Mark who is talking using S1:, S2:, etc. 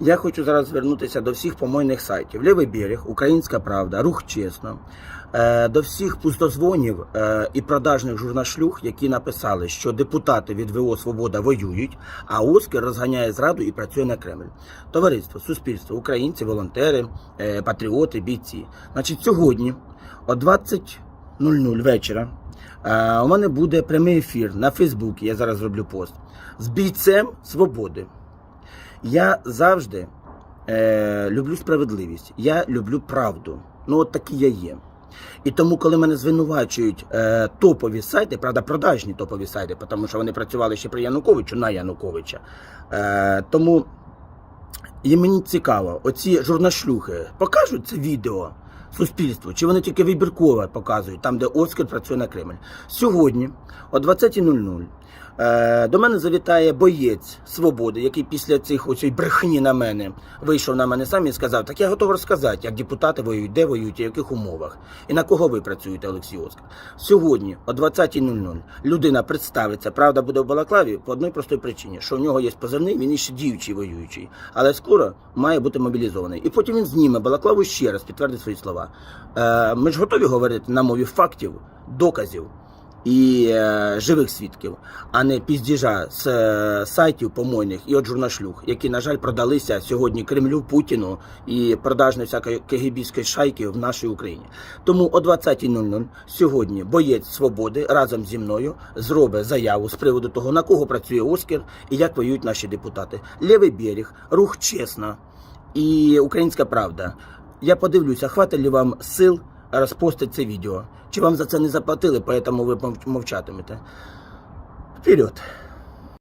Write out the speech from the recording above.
S1: Я хочу зараз звернутися до всіх помойних сайтів: Лівий берег, Українська Правда, Рух Чесно, е, до всіх пустозвонів е, і продажних журнашлюх, які написали, що депутати від ВО Свобода воюють, а Оскар розганяє зраду і працює на Кремль. Товариство, суспільство, українці, волонтери, е, патріоти, бійці. Значить, сьогодні о 20.00 вечора у мене буде прямий ефір на Фейсбуці. Я зараз зроблю пост з бійцем свободи. Я завжди е, люблю справедливість, я люблю правду. Ну, от такий я є. І тому, коли мене звинувачують е, топові сайти, правда, продажні топові сайти, тому що вони працювали ще при Януковичу на Януковича. Е, тому і мені цікаво, оці журнашлюхи покажуть це відео суспільству, чи вони тільки вибірково показують, там, де Оскар працює на Кремль. Сьогодні, о 20.00, е, до мене завітає боєць свободи, який після цих оцій брехні на мене вийшов на мене сам і сказав: Так я готовий розказати, як депутати воюють, де воюють, і в яких умовах, і на кого ви працюєте, Олексій Оскар. Сьогодні, о 20.00, людина представиться, правда буде в Балаклаві по одній простій причині, що в нього є позивний, він іще діючий воюючий, але скоро має бути мобілізований. І потім він зніме Балаклаву ще раз, підтвердить свої слова. Е, ми ж готові говорити на мові фактів, доказів і е, живих свідків, а не піздіжа з е, сайтів помойних і от журнашлюх, які, на жаль, продалися сьогодні Кремлю, Путіну і продажної всякої кегібійської шайки в нашій Україні. Тому о 20.00 сьогодні боєць свободи разом зі мною зробить заяву з приводу того, на кого працює Оскар і як воюють наші депутати. Лівий берег, рух чесно і Українська Правда. Я подивлюся, хватить ли вам сил розпостити це відео. Чи вам за це не заплатили, поэтому ви мовчатимете. Вперед!